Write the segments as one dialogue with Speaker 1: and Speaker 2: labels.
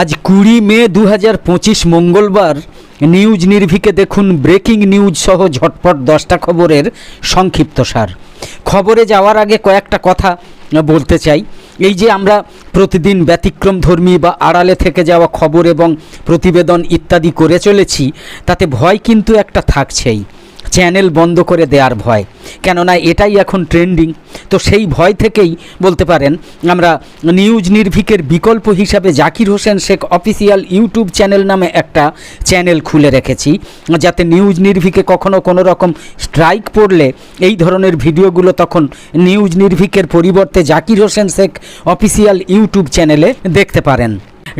Speaker 1: আজ কুড়ি মে দু হাজার পঁচিশ মঙ্গলবার নিউজ নির্ভিকে দেখুন ব্রেকিং নিউজ সহ ঝটপট দশটা খবরের সংক্ষিপ্তসার খবরে যাওয়ার আগে কয়েকটা কথা বলতে চাই। এই যে আমরা প্রতিদিন ব্যতিক্রম ধর্মী বা আড়ালে থেকে যাওয়া খবর এবং প্রতিবেদন ইত্যাদি করে চলেছি, তাতে ভয় কিন্তু একটা থাকছেই। চ্যানেল বন্ধ করে দেওয়ার ভয়। কেননা এটাই এখন ট্রেন্ডিং তো সেই ভয় থেকেই বলতে পারেন, আমরা নিউজ নির্ভিকের বিকল্প হিসাবে Zakir Hossain Sheikh official YouTube channel নামে একটা চ্যানেল খুলে রেখেছি, যাতে নিউজ নির্ভিকে কখনো কোনো রকম স্ট্রাইক পড়লে এই ধরনের ভিডিওগুলো তখন নিউজ নির্ভিকের পরিবর্তে জাকির হোসেন শেখ অফিসিয়াল ইউটিউব চ্যানেলে দেখতে পারেন।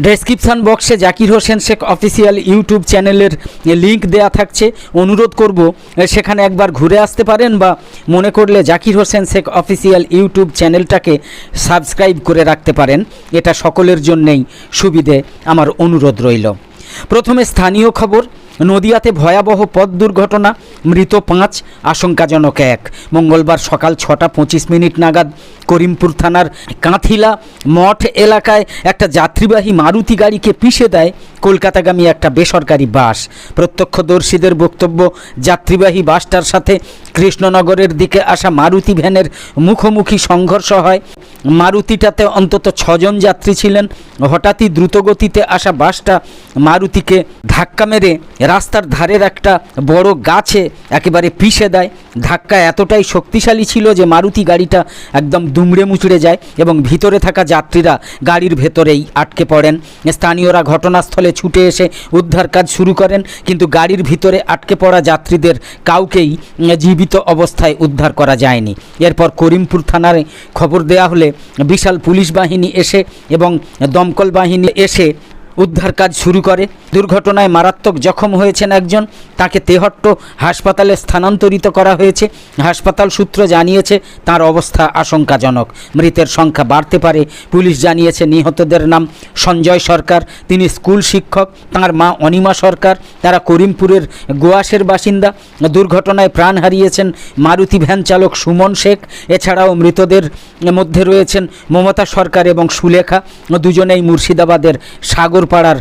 Speaker 1: ডেসক্রিপশন বক্সে জাকির হোসেন শেখ অফিসিয়াল ইউটিউব চ্যানেলের লিঙ্ক দেয়া থাকছে। অনুরোধ করব সেখানে একবার ঘুরে আসতে পারেন বা মনে করলে জাকির হোসেন শেখ অফিসিয়াল ইউটিউব চ্যানেলটাকে সাবস্ক্রাইব করে রাখতে পারেন। এটা সকলের জন্যেই সুবিধে। আমার অনুরোধ রইল। প্রথমে স্থানীয় খবর। নদিয়াতে ভয়াবহ পথ দুর্ঘটনা, মৃত পাঁচ, আশঙ্কাজনক এক। মঙ্গলবার সকাল ছটা পঁচিশ মিনিট নাগাদ করিমপুর থানার কাঁথিলা মঠ এলাকায় একটা যাত্রীবাহী মারুতি গাড়িকে পিষে দেয় কলকাতাগামী একটা বেসরকারি বাস। প্রত্যক্ষদর্শীদের বক্তব্য, যাত্রীবাহী বাসটার সাথে কৃষ্ণনগরের দিকে আসা মারুতি ভ্যানের মুখোমুখি সংঘর্ষ হয়। মারুতিটাতে অন্তত ছজন যাত্রী ছিলেন। হঠাৎই দ্রুতগতিতে আসা বাসটা মারুতিকে ধাক্কা মেরে রাস্তার ধারের একটা বড় গাছে একেবারে পিষে দেয়। ধাক্কা এতটাই শক্তিশালী ছিল যে মারুতি গাড়িটা একদম দুমড়ে মুচড়ে যায় এবং ভিতরে থাকা যাত্রীরা গাড়ির ভেতরেই আটকে পড়েন। স্থানীয়রা ঘটনাস্থলে ছুটে এসে উদ্ধার কাজ শুরু করেন, কিন্তু গাড়ির ভিতরে আটকে পড়া যাত্রীদের কাউকেই জীবিত অবস্থায় উদ্ধার করা যায়নি। এরপর করিমপুর থানায় খবর দেয়া হলে বিশাল পুলিশ বাহিনী এসে এবং দমকল বাহিনী এসে উদ্ধার কাজ শুরু করে। দুর্ঘটনায় মারাত্মক জখম হয়েছেন একজন। তাকে তেহট্ট হাসপাতালে স্থানান্তরিত করা হয়েছে। হাসপাতাল সূত্র জানিয়েছে, তার অবস্থা আশঙ্কাজনক। মৃতের সংখ্যা বাড়তে পারে, পুলিশ জানিয়েছে, নিহতদের নাম সঞ্জয় সরকার। তিনি স্কুল শিক্ষক, তার মা অনিমা সরকার। তারা করিমপুরের গোয়াসের বাসিন্দা। দুর্ঘটনায় প্রাণ হারিয়েছেন মারুতি ভ্যান চালক সুমন শেখ। এছাড়াও মৃতদের মধ্যে রয়েছেন মমতা সরকার এবং সুলেখা। দুজনেই মুর্শিদাবাদের সাগরপাড়ার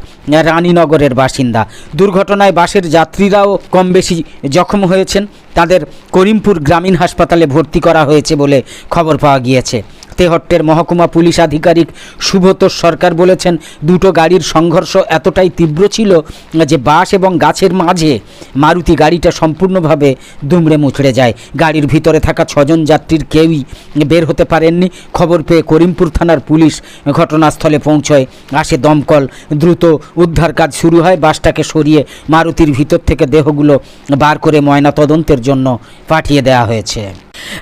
Speaker 1: রানীনগরের বাসিন্দা। দুর্ঘটনায় বাসের যাত্রীরাও কম বেশি জখম হয়েছেন। তাদের করিমপুর গ্রামীণ হাসপাতালে ভর্তি করা হয়েছে বলে খবর পাওয়া গিয়েছে। তেহট্টের মহকুমা পুলিশ আধিকারিক সুব্রত সরকার বলেছেন, দুটো গাড়ির সংঘর্ষ এতটাই তীব্র ছিল যে বাস এবং গাছের মাঝে মারুতি গাড়িটা সম্পূর্ণভাবে দুমড়ে মুচড়ে যায়। গাড়ির ভিতরে থাকা ছজন যাত্রীর কেউই বের হতে পারেননি। খবর পেয়ে করিমপুর থানার পুলিশ ঘটনাস্থলে পৌঁছয়। আসে দমকল। দ্রুত উদ্ধার কাজ শুরু হয়। বাসটাকে সরিয়ে মারুতির ভিতর থেকে দেহগুলো বার করে ময়না তদন্তের জন্য পাঠিয়ে দেওয়া হয়েছে।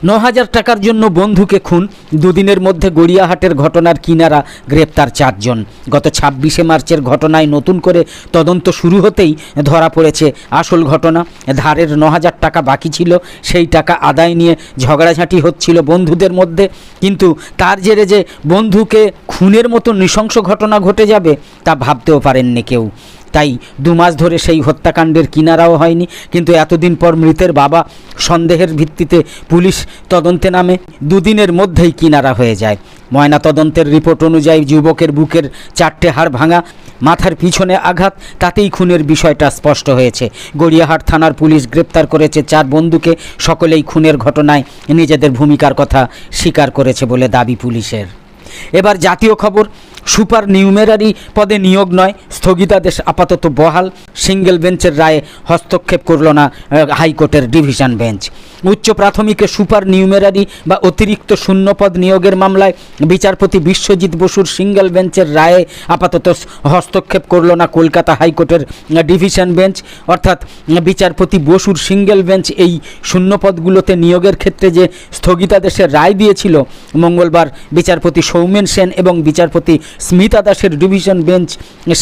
Speaker 1: ন হাজার টাকার জন্য বন্ধুকে খুন। দুদিনের মধ্যে গড়িয়াহাটের ঘটনার কিনারা গ্রেপ্তার চারজন। গত ছাব্বিশে মার্চের ঘটনায় নতুন করে তদন্ত শুরু হতেই ধরা পড়েছে আসল ঘটনা। ধারের ন হাজার টাকা বাকি ছিল, সেই টাকা আদায় নিয়ে ঝগড়াঝাঁটি হচ্ছিল বন্ধুদের মধ্যে। কিন্তু তার জেরে যে বন্ধুকে খুনের মতো নৃশংস ঘটনা ঘটে যাবে তা ভাবতেও পারেননি কেউ। তাই দু মাস ধরে সেই হত্যাকাণ্ডের কিনারাও হয়নি। কিন্তু এতদিন পর মৃতের বাবা সন্দেহের ভিত্তিতে পুলিশ তদন্তে নামে। দুদিনের মধ্যেই কিনারা হয়ে যায়। ময়না তদন্তের রিপোর্ট অনুযায়ী যুবকের বুকের চারটে হাড় ভাঙা, মাথার পিছনে আঘাত, তাতেই খুনের বিষয়টা স্পষ্ট হয়েছে। গড়িয়াহাট থানার পুলিশ গ্রেপ্তার করেছে চার বন্ধুকে, সকলেই খুনের ঘটনায় নিজেদের ভূমিকার কথা স্বীকার করেছে বলে দাবি পুলিশের। এবার জাতীয় খবর সুপার নিউমেরারি পদে নিয়োগ নয়। স্থগিতাদেশ আপাতত বহাল। সিঙ্গেল বেঞ্চের রায়ে হস্তক্ষেপ করল না হাইকোর্টের ডিভিশন বেঞ্চ। উচ্চ প্রাথমিকে সুপার নিউমেরারি বা অতিরিক্ত শূন্যপদ নিয়োগের মামলায় বিচারপতি বিশ্বজিৎ বসুর সিঙ্গেল বেঞ্চের রায়ে আপাতত হস্তক্ষেপ করল না কলকাতা হাইকোর্টের ডিভিশন বেঞ্চ। অর্থাৎ বিচারপতি বসুর সিঙ্গেল বেঞ্চ এই শূন্যপদগুলোতে নিয়োগের ক্ষেত্রে যে স্থগিতাদেশের রায় দিয়েছিল, মঙ্গলবার বিচারপতি সৌমেন সেন এবং বিচারপতি স্মিতা দাসের ডিভিশন বেঞ্চ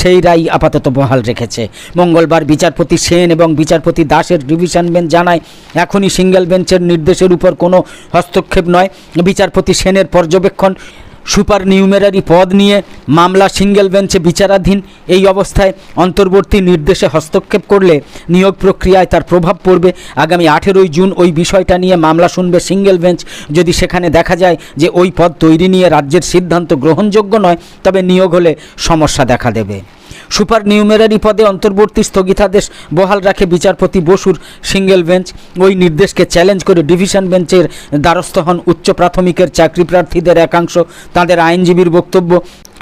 Speaker 1: সেই রায় আপাতত বহাল রেখেছে। মঙ্গলবার বিচারপতি সেন এবং বিচারপতি দাসের ডিভিশন বেঞ্চ জানায়, এখনই সিঙ্গেল বেঞ্চের নির্দেশের উপর কোনো হস্তক্ষেপ নয়। বিচারপতি সেনের পর্যবেক্ষণ সুপার নিউমেরারি পদ নিয়ে মামলা সিঙ্গেল বেঞ্চে বিচারাধীন, এই অবস্থায় অন্তর্বর্তী নির্দেশে হস্তক্ষেপ করলে নিয়োগ প্রক্রিয়ায় তার প্রভাব পড়বে। আগামী আঠেরোই জুন ওই বিষয়টা নিয়ে মামলা শুনবে সিঙ্গেল বেঞ্চ। যদি সেখানে দেখা যায় যে ওই পদ তৈরি নিয়ে রাজ্যের সিদ্ধান্ত গ্রহণযোগ্য নয়, তবে নিয়োগ হলে সমস্যা দেখা দেবে। সুপার নিউমেরারি পদে অন্তর্বর্তী স্থগিতাদেশ বহাল রাখে বিচারপতি বসুর সিঙ্গেল বেঞ্চ। ওই নির্দেশকে চ্যালেঞ্জ করে ডিভিশন বেঞ্চের দ্বারস্থ হন উচ্চ প্রাথমিকের চাকরি প্রার্থীদের একাংশ। তাদের আইনজীবীর বক্তব্য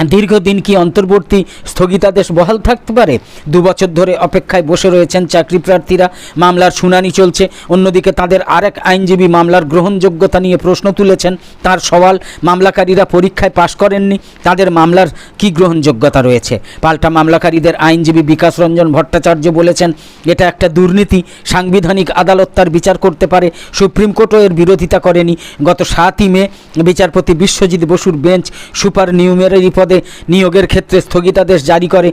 Speaker 1: দীর্ঘদিন কি অন্তর্বর্তী স্থগিতাদেশ বহাল থাকতে পারে? দু বছর ধরে অপেক্ষায় বসে রয়েছেন চাকরি প্রার্থীরা। মামলার শুনানি চলছে। অন্যদিকে তাদের আরেক আইনজীবী মামলার গ্রহণযোগ্যতা নিয়ে প্রশ্ন তুলেছেন। তার সওয়াল, মামলাকারীরা পরীক্ষায় পাশ করেননি। তাদের মামলার কি গ্রহণযোগ্যতা রয়েছে? পাল্টা মামলাকারীদের আইনজীবী বিকাশ রঞ্জন ভট্টাচার্য বলেছেন, এটা একটা দুর্নীতি। সাংবিধানিক আদালত তার বিচার করতে পারে। সুপ্রিম কোর্টও এর বিরোধিতা করেনি। গত সাতই মে বিচারপতি বিশ্বজিৎ বসুর বেঞ্চ সুপার নিউমেরারি পদে নিয়োগের ক্ষেত্রে স্থগিতাদেশ জারি করে।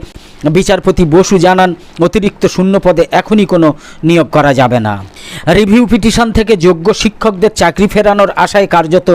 Speaker 1: বিচারপতি বসু জানান, অতিরিক্ত শূন্য পদে এখনই কোনো নিয়োগ করা যাবে না। রিভিউ পিটিশন থেকে যোগ্য শিক্ষকদের চাকরি ফেরানোর আশায় কার্যত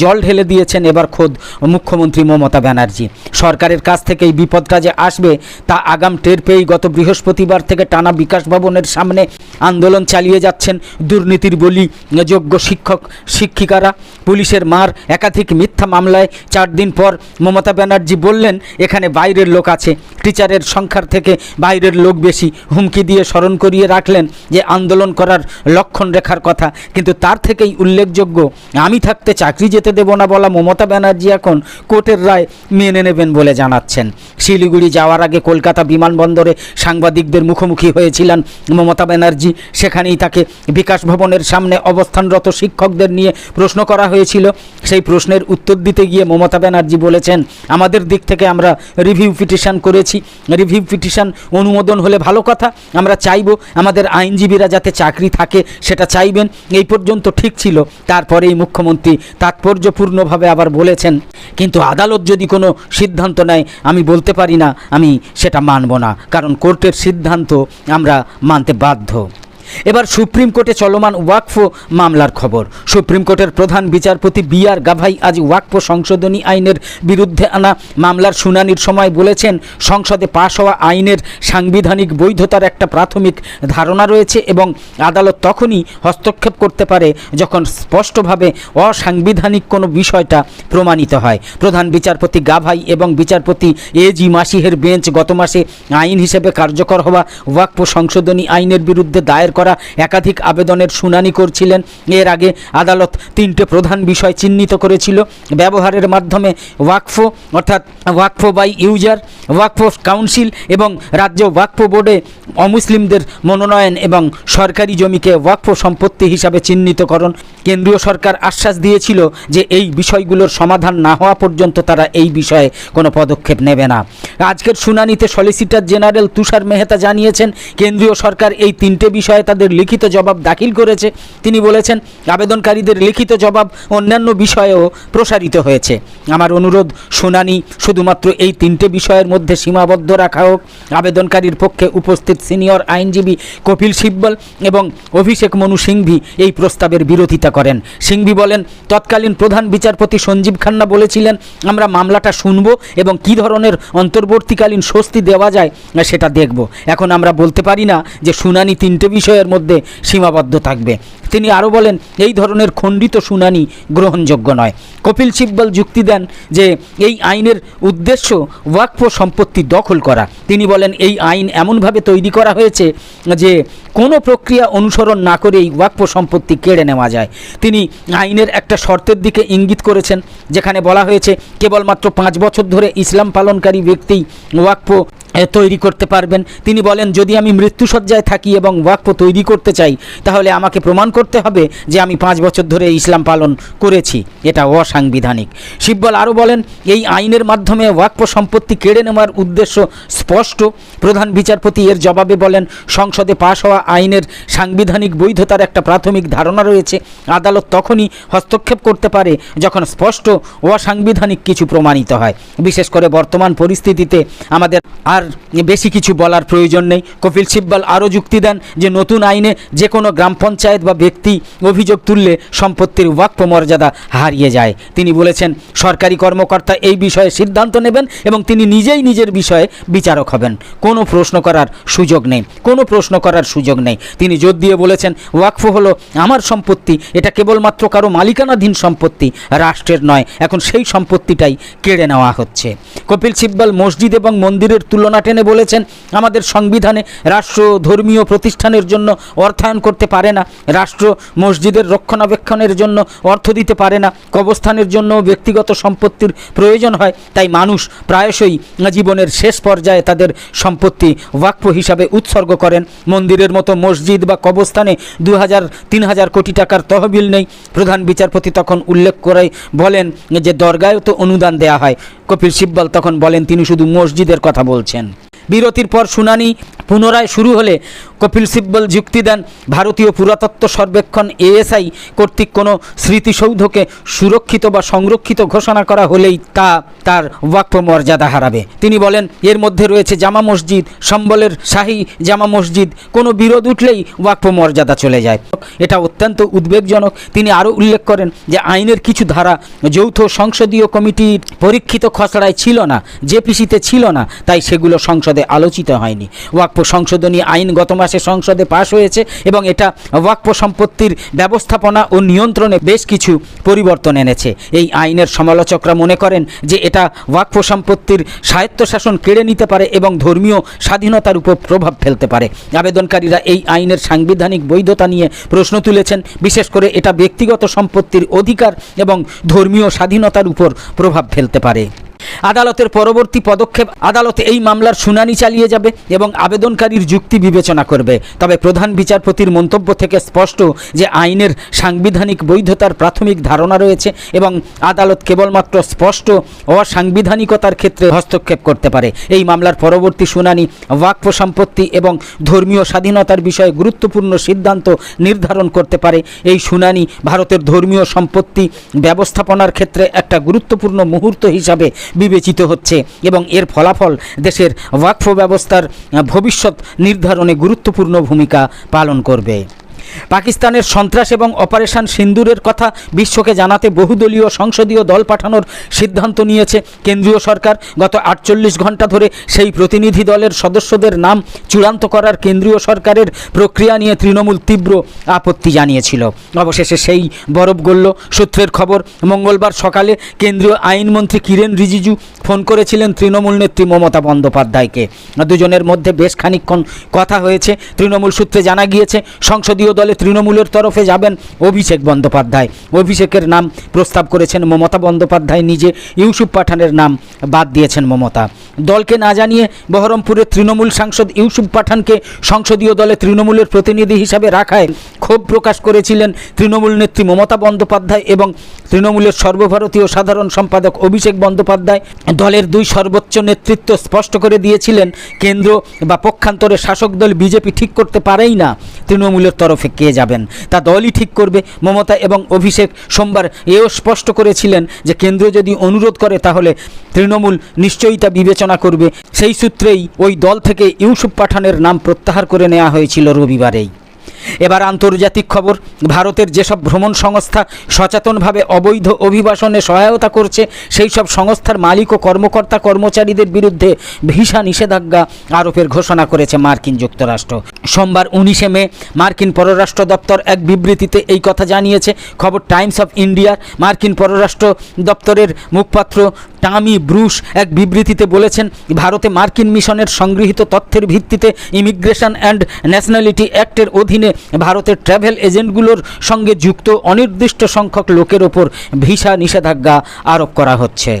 Speaker 1: জল ঢেলে দিয়েছেন এবার খোদ মুখ্যমন্ত্রী মমতা ব্যানার্জি। সরকারের কাছ থেকে এই বিপদটা যে আসবে তা আগাম টের পেয়েই গত বৃহস্পতিবার থেকে টানা বিকাশ ভবনের সামনে আন্দোলন চালিয়ে যাচ্ছেন দুর্নীতির বলি যোগ্য শিক্ষক, শিক্ষিকারা। পুলিশের মার একাধিক মিথ্যা মামলায় চার দিন পর মমতা ব্যানার্জি বললেন, এখানে বাইরের লোক আছে। টিচারের সংখ্যার থেকে বাইরের লোক বেশি। হুমকি দিয়ে স্মরণ করিয়ে রাখলেন যে আন্দোলন করার লক্ষণ রেখার কথা। কিন্তু তার থেকেই উল্লেখযোগ্য, আমি থাকতে চাকরি যেতে দেব না বলা মমতা ব্যানার্জি এখন কোর্টের রায় মেনে নেবেন বলে জানাচ্ছেন। শিলিগুড়ি যাওয়ার আগে কলকাতা বিমানবন্দরে সাংবাদিকদের মুখোমুখি হয়েছিলেন মমতা ব্যানার্জি। সেখানেই তাকে বিকাশ ভবনের সামনে অবস্থানরত শিক্ষকদের নিয়ে প্রশ্ন করা হয়েছিল। সেই প্রশ্নের উত্তর দিতে গিয়ে মমতা ব্যানার্জি বলেছেন, আমাদের দিক থেকে আমরা রিভিউ পিটিশান করেছি। রিভিউ পিটিশান অনুমোদন হলে ভালো কথা। আমরা চাইব আমাদের আইনজীবীরা যাতে চাকরি থাকে, সেটা চাইবেন। এই পর্যন্ত ঠিক ছিল। তারপরেই মুখ্যমন্ত্রী তাৎপর্যপূর্ণভাবে আবার বলেছেন, কিন্তু আদালত যদি কোনো সিদ্ধান্ত নেয়, আমি বলতে পারি না, আমি সেটা মানব না। কারণ কোর্টের সিদ্ধান্ত আমরা মানতে বাধ্য। এবার সুপ্রিম কোর্টে চলমান ওয়াকফ মামলার খবর। সুপ্রিম কোর্টের প্রধান বিচারপতি বি আর গাভাই আজ ওয়াকফ সংশোধনী আইনের বিরুদ্ধে আনা মামলার শুনানির সময় বলেছেন, সংসদে পাশ হওয়া আইনের সাংবিধানিক বৈধতার একটা প্রাথমিক ধারণা রয়েছে এবং আদালত তখনই হস্তক্ষেপ করতে পারে যখন স্পষ্টভাবে অসাংবিধানিক কোনো বিষয়টা প্রমাণিত হয়। প্রধান বিচারপতি গাভাই এবং বিচারপতি এ জি মাসিহের বেঞ্চ গত মাসে আইন হিসেবে কার্যকর হওয়া ওয়াকফ সংশোধনী আইনের বিরুদ্ধে দায়ের একাধিক আবেদনের শুনানি করছিলেন। এর আগে আদালত তিনটে প্রধান বিষয় চিহ্নিত করেছিল। ব্যবহারের মাধ্যমে ওয়াকফ, অর্থাৎ ওয়াকফ বাই ইউজার, ওয়াকফ কাউন্সিল এবং রাজ্য ওয়াকফ বোর্ডে অমুসলিমদের মনোনয়ন এবং সরকারি জমিকে ওয়াকফ সম্পত্তি হিসাবে চিহ্নিতকরণ। কেন্দ্রীয় সরকার আশ্বাস দিয়েছিল যে এই বিষয়গুলোর সমাধান না হওয়া পর্যন্ত তারা এই বিষয়ে কোনো পদক্ষেপ নেবে না। আজকের শুনানিতে সলিসিটর জেনারেল তুষার মেহতা জানিয়েছেন, কেন্দ্রীয় সরকার এই তিনটে বিষয়ে তাদের লিখিত জবাব দাখিল করেছে। তিনি বলেছেন, আবেদনকারীদের লিখিত জবাব অন্যান্য বিষয়েও প্রসারিত হয়েছে। আমার অনুরোধ, শুনানি শুধুমাত্র এই তিনটে বিষয়ের মধ্যে সীমাবদ্ধ রাখা হোক। আবেদনকারীর পক্ষে উপস্থিত সিনিয়র আইনজীবী কপিল সিব্বল এবং অভিষেক মনু সিংভি এই প্রস্তাবের বিরোধিতা করেন। সিংভি বলেন, তৎকালীন প্রধান বিচারপতি সঞ্জীব খান্না বলেছিলেন, আমরা মামলাটা শুনব এবং কি ধরনের অন্তর্বর্তীকালীন স্বস্তি দেওয়া যায় সেটা দেখব। এখন আমরা বলতে পারি না যে শুনানি তিনটে বিষয়ের মধ্যে সীমাবদ্ধ থাকবে। তিনি আরও বলেন, এই ধরনের খণ্ডিত শুনানি গ্রহণযোগ্য নয়। কপিল সিব্বল যুক্তি দেন যে, এই আইনের উদ্দেশ্য ওয়াকফ সম্পত্তি দখল করা। তিনি বলেন, এই আইন এমনভাবে তৈরি করা হয়েছে যে, কোনো প্রক্রিয়া অনুসরণ না করেই ওয়াকফ সম্পত্তি কেড়ে নেওয়া যায়। তিনি আইনের একটা শর্তের দিকে ইঙ্গিত করেছেন, যেখানে বলা হয়েছে, কেবলমাত্র পাঁচ বছর ধরে ইসলাম পালনকারী ব্যক্তি ওয়াকফ তৈরি করতে পারবেন। তিনি বলেন, যদি আমি মৃত্যুসজ্জায় থাকি এবং ওয়াকফ তৈরি করতে চাই, তাহলে আমাকে প্রমাণ করতে হবে যে আমি পাঁচ বছর ধরে ইসলাম পালন করেছি। এটা অসাংবিধানিক। শিববল আরও বলেন, এই আইনের মাধ্যমে ওয়াকফ সম্পত্তি কেড়ে নেওয়ার উদ্দেশ্য স্পষ্ট। প্রধান বিচারপতি এর জবাবে বলেন, সংসদে পাশ হওয়া আইনের সাংবিধানিক বৈধতার একটা প্রাথমিক ধারণা রয়েছে। আদালত তখনই হস্তক্ষেপ করতে পারে যখন স্পষ্ট অসাংবিধানিক কিছু প্রমাণিত হয়। বিশেষ করে বর্তমান পরিস্থিতিতে আমাদের আর বেশি কিছু বলার প্রয়োজন নেই। কপিল সিব্বাল আরও যুক্তি দেন যে নতুন আইনে যে কোনো গ্রাম পঞ্চায়েত বা ব্যক্তি অভিযোগ তুললে সম্পত্তির ওয়াক্ফ মর্যাদা হারিয়ে যায়। তিনি বলেছেন, সরকারি কর্মকর্তা এই বিষয়ে সিদ্ধান্ত নেবেন এবং তিনি নিজেই নিজের বিষয়ে বিচারক হবেন। কোনো প্রশ্ন করার সুযোগ নেই। কোনো প্রশ্ন করার সুযোগ নেই। তিনি জোর দিয়ে বলেছেন, ওয়াকফ হলো আমার সম্পত্তি, এটা কেবলমাত্র কারও মালিকানাধীন সম্পত্তি, রাষ্ট্রের নয়। এখন সেই সম্পত্তিটাই কেড়ে নেওয়া হচ্ছে। কপিল সিব্বাল মসজিদ এবং মন্দিরের তুলনা টেনে বলেছেন, আমাদের সংবিধানে রাষ্ট্র ধর্মীয় প্রতিষ্ঠানের জন্য অর্থায়ন করতে পারে না, রাষ্ট্র মসজিদের রক্ষণাবেক্ষণের জন্য অর্থ দিতে পারে না কবস্থানের জন্য ব্যক্তিগত সম্পত্তির প্রয়োজন হয়, তাই মানুষ প্রায়শই জীবনের শেষ পর্যায়ে তাদের সম্পত্তি ওয়াকফ হিসাবে উৎসর্গ করেন। মন্দিরের মতো মসজিদ বা কবস্থানে দু হাজার তিন হাজার কোটি টাকার তহবিল নেই। প্রধান বিচারপতি তখন উল্লেখ করে বলেন যে, দরগায়ও তো অনুদান দেয়া হয়। কপিল সিব্বল তখন বলেন তিনি শুধু মসজিদের কথা বলছেন। বিরতির পর শুনানি পুনরায় শুরু হলে কপিল সিব্বল যুক্তি দেন, ভারতীয় পুরাতত্ত্ব সর্বেক্ষণ এএসআই কর্তৃক কোনো স্মৃতিসৌধকে সুরক্ষিত বা সংরক্ষিত ঘোষণা করা হলেই তা তার ওয়াক্ফ মর্যাদা হারাবে। তিনি বলেন, এর মধ্যে রয়েছে জামা মসজিদ, সম্বলের শাহী জামা মসজিদ, কোনো বিরোধ উঠলেই ওয়াক্ফ মর্যাদা চলে যায়। এটা অত্যন্ত উদ্বেগজনক। তিনি আরও উল্লেখ করেন যে, আইনের কিছু ধারা যৌথ সংসদীয় কমিটির পরীক্ষিত খসড়ায় ছিল না জেপিসিতে ছিল না, তাই সেগুলো সংসদে আলোচিত হয়নি। ওয়াকফ সংশোধনী আইন গত মাসে সংসদে পাশ হয়েছে এবং এটা ওয়াকফ সম্পত্তির ব্যবস্থাপনা ও নিয়ন্ত্রণে বেশ কিছু পরিবর্তন এনেছে। এই আইনের সমালোচকরা মনে করেন যে এটা ওয়াকফ সম্পত্তির স্বায়ত্তশাসন কেড়ে নিতে পারে এবং ধর্মীয় স্বাধীনতার উপর প্রভাব ফেলতে পারে। আবেদনকারীরা এই আইনের সাংবিধানিক বৈধতা নিয়ে প্রশ্ন তুলেছেন। বিশেষ করে এটা ব্যক্তিগত সম্পত্তির অধিকার এবং ধর্মীয় স্বাধীনতার উপর প্রভাব ফেলতে পারে। আদালতের পরবর্তী পদক্ষেপ, আদালত এই মামলার শুনানি চালিয়ে যাবে এবং আবেদনকারীর যুক্তি বিবেচনা করবে। তবে প্রধান বিচারপতির মন্তব্য থেকে স্পষ্ট যে আইনের সাংবিধানিক বৈধতার প্রাথমিক ধারণা রয়েছে এবং আদালত কেবলমাত্র স্পষ্ট অসাংবিধানিকতার ক্ষেত্রে হস্তক্ষেপ করতে পারে। এই মামলার পরবর্তী শুনানি ওয়াকফ সম্পত্তি এবং ধর্মীয় স্বাধীনতার বিষয়ে গুরুত্বপূর্ণ সিদ্ধান্ত নির্ধারণ করতে পারে। এই শুনানি ভারতের ধর্মীয় সম্পত্তি ব্যবস্থাপনার ক্ষেত্রে একটা গুরুত্বপূর্ণ মুহূর্ত হিসাবে বিবেচিত হচ্ছে এবং এর ফলাফল দেশের ওয়াকফ ব্যবস্থার ভবিষ্যৎ নির্ধারণে গুরুত্বপূর্ণ ভূমিকা পালন করবে। পাকিস্তানের সন্ত্রাস এবং অপারেশন সিন্দুরের কথা বিশ্বকে জানাতে বহুদলীয় সংসদীয় দল পাঠানোর সিদ্ধান্ত নিয়েছে কেন্দ্রীয় সরকার। গত আটচল্লিশ ঘণ্টা ধরে সেই প্রতিনিধি দলের সদস্যদের নাম চূড়ান্ত করার কেন্দ্রীয় সরকারের প্রক্রিয়া নিয়ে তৃণমূল তীব্র আপত্তি জানিয়েছিল। অবশেষে সেই বরফ গড়ল সূত্রের খবর, মঙ্গলবার সকালে কেন্দ্রীয় আইনমন্ত্রী কিরেন রিজিজু ফোন করেছিলেন তৃণমূল নেত্রী মমতা বন্দ্যোপাধ্যায়কে। দুজনের মধ্যে বেশ খানিকক্ষণ কথা হয়েছে। তৃণমূল সূত্রে জানা গিয়েছে, সংসদীয় দলে তৃণমূলের তরফে যাবেন অভিষেক বন্দ্যোপাধ্যায়। অভিষেকের নাম প্রস্তাব করেছেন মমতা বন্দ্যোপাধ্যায়, নিজে ইউসুফ পাঠানের নাম বাদ দিয়েছেন মমতা। দলকে না জানিয়ে বহরমপুরের তৃণমূল সাংসদ ইউসুফ পাঠানকে সংসদীয় দলে তৃণমূলের প্রতিনিধি হিসাবে রাখায় ক্ষোভ প্রকাশ করেছিলেন তৃণমূল নেত্রী মমতা বন্দ্যোপাধ্যায় এবং তৃণমূলের সর্বভারতীয় সাধারণ সম্পাদক অভিষেক বন্দ্যোপাধ্যায়। দলের দুই সর্বোচ্চ নেতৃত্ব স্পষ্ট করে দিয়েছিলেন, কেন্দ্র বা পক্ষান্তরে শাসক দল বিজেপি ঠিক করতে পারেই না তৃণমূলের তরফে। কে যাবেন? তা দলই ঠিক করবে। মমতা এবং অভিষেক সোমবার এও স্পষ্ট করেছিলেন যে কেন্দ্র যদি অনুরোধ করে তাহলে তৃণমূল নিশ্চয়ই তা বিবেচনা করবে। সেই সূত্রেই ওই দল থেকে ইউসুফ পাঠানের নাম প্রত্যাহার করে নেওয়া হয়েছিল রবিবারেই। এবার আন্তর্জাতিক খবর, ভারতের যেসব ভ্রমণ সংস্থা সচেতনভাবে অবৈধ অভিবাসনে সহায়তা করছে, সেই সব সংস্থার মালিক ও কর্মকর্তা কর্মচারীদের বিরুদ্ধে ভিসা নিষেধাজ্ঞা আরোপের ঘোষণা করেছে মার্কিন যুক্তরাষ্ট্র। সোমবার উনিশে মে মার্কিন পররাষ্ট্র দপ্তর এক বিবৃতিতে এই কথা জানিয়েছে। খবর টাইমস অফ ইন্ডিয়ার মার্কিন পররাষ্ট্র দপ্তরের মুখপাত্র টামি ব্রুশ এক বিবৃতিতে বলেছেন, ভারতে মার্কিন মিশনের সংগৃহীত তথ্যের ভিত্তিতে ইমিগ্রেশন অ্যান্ড ন্যাশনালিটি অ্যাক্টের অধীনে ভারতের ট্র্যাভেল এজেন্টগুলোর সঙ্গে যুক্ত অনির্দিষ্ট সংখ্যক লোকের ওপর ভিসা নিষেধাজ্ঞা আরোপ করা হচ্ছে।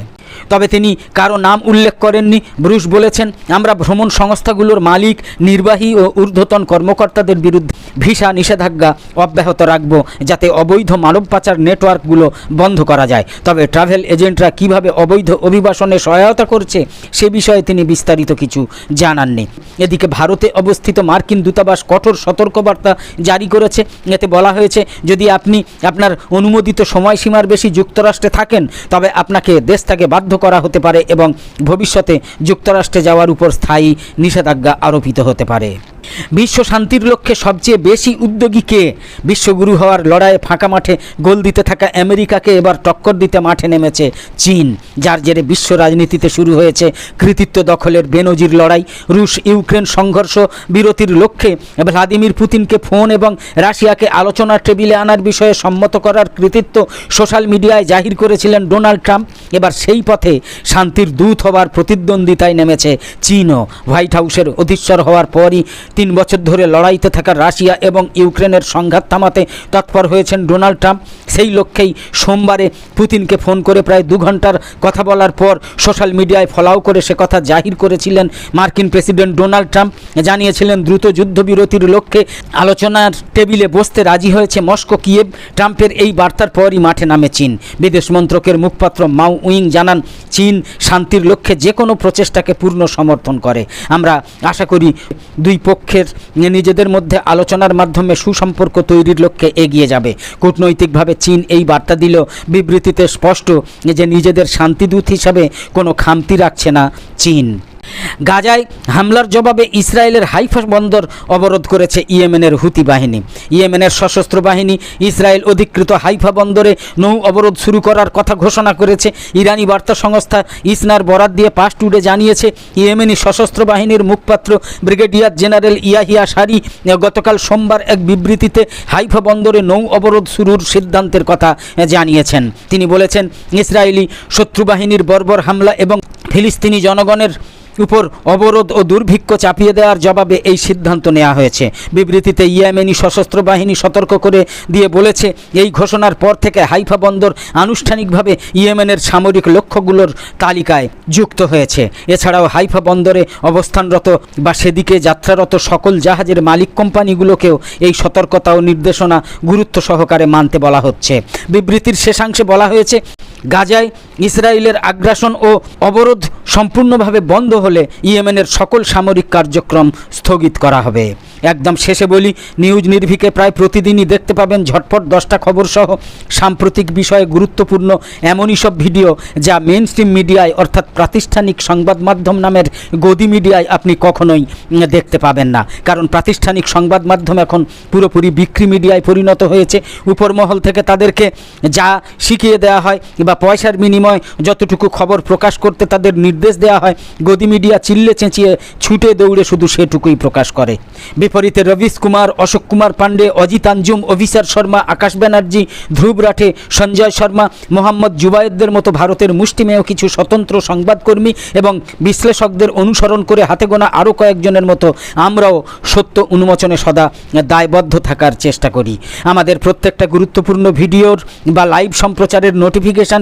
Speaker 1: তবে তিনি কারও নাম উল্লেখ করেননি। ব্রুশ বলেছেন, আমরা ভ্রমণ সংস্থাগুলোর মালিক, নির্বাহী ও ঊর্ধ্বতন কর্মকর্তাদের বিরুদ্ধে ভিসা নিষেধাজ্ঞা অব্যাহত রাখব, যাতে অবৈধ মানব পাচার নেটওয়ার্কগুলো বন্ধ করা যায়। তবে ট্রাভেল এজেন্টরা কীভাবে অবৈধ অভিবাসনে সহায়তা করছে, সে বিষয়ে তিনি বিস্তারিত কিছু জানাননি। এদিকে ভারতে অবস্থিত মার্কিন দূতাবাস কঠোর সতর্কবার্তা জারি করেছে। এতে বলা হয়েছে, যদি আপনি আপনার অনুমোদিত সময়সীমার বেশি যুক্তরাষ্ট্রে থাকেন, তবে আপনাকে দেশ থেকে বাধ্য বাধ্য করা হতে পারে এবং ভবিষ্যতে যুক্তরাষ্ট্রে যাওয়ার উপর স্থায়ী নিষেধাজ্ঞা আরোপিত হতে পারে। বিশ্ব শান্তির লক্ষ্যে সবচেয়ে বেশি উদ্যোগী কে? বিশ্বগুরু হওয়ার লড়াইয়ে ফাঁকা মাঠে গোল দিতে থাকা আমেরিকাকে এবার টক্কর দিতে মাঠে নেমেছে চীন, যার জেরে বিশ্ব রাজনীতিতে শুরু হয়েছে কৃতিত্ব দখলের বেনজির লড়াই। রুশ ইউক্রেন সংঘর্ষ বিরতির লক্ষ্যে ভ্লাদিমির পুতিনকে ফোন এবং রাশিয়াকে আলোচনার টেবিলে আনার বিষয়ে সম্মত করার কৃতিত্ব সোশ্যাল মিডিয়ায় জাহির করেছিলেন ডোনাল্ড ট্রাম্প। এবার সেই পথে শান্তির দূত হবার প্রতিদ্বন্দ্বিতায় নেমেছে চীনও। হোয়াইট হাউসের অধীশ্বর হওয়ার পরই তিন বছর ধরে লড়াইতে থাকা রাশিয়া এবং ইউক্রেনের সংঘাত থামাতে তৎপর হয়েছেন ডোনাল্ড ট্রাম্প। সেই লক্ষ্যেই সোমবারে পুতিনকে ফোন করে প্রায় দু ঘণ্টার কথা বলার পর সোশ্যাল মিডিয়ায় ফলাও করে সে কথা জাহির করেছিলেন মার্কিন প্রেসিডেন্ট ডোনাল্ড ট্রাম্প। জানিয়েছিলেন, দ্রুত যুদ্ধবিরতির লক্ষ্যে আলোচনার টেবিলে বসতে রাজি হয়েছে মস্কো, কিয়েভ। ট্রাম্পের এই বার্তার পরই মাঠে নামে চীন। বিদেশ মন্ত্রকের মুখপাত্র মাউ উইং জানান, চীন শান্তির লক্ষ্যে যে কোনো প্রচেষ্টাকে পূর্ণ সমর্থন করে। আমরা আশা করি দুই পক্ষের নিজেদের মধ্যে আলোচনার মাধ্যমে সুসম্পর্ক তৈরির লক্ষ্যে এগিয়ে যাবে। কূটনৈতিকভাবে চীন এই বার্তা দিল, বিবৃতিতে স্পষ্ট যে নিজেদের শান্তিদূত হিসাবে কোনো খামতি রাখছে না চীন। গাজায় হামলার জবাবে ইসরায়েলের হাইফা বন্দর অবরোধ করেছে ইয়েমেনের হুতি বাহিনী। ইয়েমেনের সশস্ত্র বাহিনী ইসরায়েল অধিকৃত হাইফা বন্দরে নৌ অবরোধ শুরু করার কথা ঘোষণা করেছে। ইরানি বার্তা সংস্থা ইসনার বরাত দিয়ে পাশ টুডে জানিয়েছে, ইয়েমেনি সশস্ত্র বাহিনীর মুখপাত্র ব্রিগেডিয়ার জেনারেল ইয়াহিয়া সারি গতকাল সোমবার এক বিবৃতিতে হাইফা বন্দরে নৌ অবরোধ শুরুর সিদ্ধান্তের কথা জানিয়েছেন। তিনি বলেছেন, ইসরায়েলি শত্রু বাহিনীর বর্বর হামলা এবং ফিলিস্তিনি জনগণের উপর অবরোধ ও দুর্ভিক্ষ চাপিয়ে দেওয়ার জবাবে এই সিদ্ধান্ত নেওয়া হয়েছে। বিবৃতিতে ইয়েমেনি সশস্ত্র বাহিনী সতর্ক করে দিয়ে বলেছে, এই ঘোষণার পর থেকে হাইফা বন্দর আনুষ্ঠানিকভাবে ইয়েমেনের সামরিক লক্ষ্যগুলোর তালিকায় যুক্ত হয়েছে। এছাড়াও হাইফা বন্দরে অবস্থানরত বা সেদিকে যাত্রারত সকল জাহাজের মালিক কোম্পানিগুলোকেও এই সতর্কতা ও নির্দেশনা গুরুত্ব সহকারে মানতে বলা হচ্ছে। বিবৃতির শেষাংশে বলা হয়েছে গাজায় ইসরায়েলের আগ্রাসন ও অবরোধ সম্পূর্ণভাবে বন্ধ হলে ইয়েমেনের সকল সামরিক কার্যক্রম স্থগিত করা হবে। একদম শেষে বলি, নিউজ নির্ভিকে প্রায় প্রতিদিনই দেখতে পাবেন ঝটপট দশটা খবর সহ সাম্প্রতিক বিষয়ে গুরুত্বপূর্ণ এমনই সব ভিডিও যা মেন স্ট্রিম মিডিয়ায় অর্থাৎ প্রাতিষ্ঠানিক সংবাদ মাধ্যম নামের গদি মিডিয়ায় আপনি কখনোই দেখতে পাবেন না। কারণ প্রাতিষ্ঠানিক সংবাদ মাধ্যম এখন পুরোপুরি বিক্রি মিডিয়ায় পরিণত হয়েছে। উপরমহল থেকে তাদেরকে যা শিখিয়ে দেওয়া হয় পয়সার বিনিময়ে যতটুকু খবর প্রকাশ করতে তাদের নির্দেশ দেওয়া হয়, গদি মিডিয়া চিল্লে চেঁচিয়ে ছুটে দৌড়ে শুধু সেটুকুই প্রকাশ করে। বিপরীতে রবিশ কুমার, অশোক কুমার পাণ্ডে, অজিত আঞ্জুম, অভিসার শর্মা, আকাশ ব্যানার্জি, ধ্রুব রাঠে, সঞ্জয় শর্মা, মোহাম্মদ জুবায়েদদের মতো ভারতের মুষ্টিমেয় কিছু স্বতন্ত্র সংবাদকর্মী এবং বিশ্লেষকদের অনুসরণ করে হাতে গোনা আরও কয়েকজনের মতো আমরাও সত্য উন্মোচনে সদা দায়বদ্ধ থাকার চেষ্টা করি। আমাদের প্রত্যেকটা গুরুত্বপূর্ণ ভিডিওর বা লাইভ সম্প্রচারের নোটিফিকেশান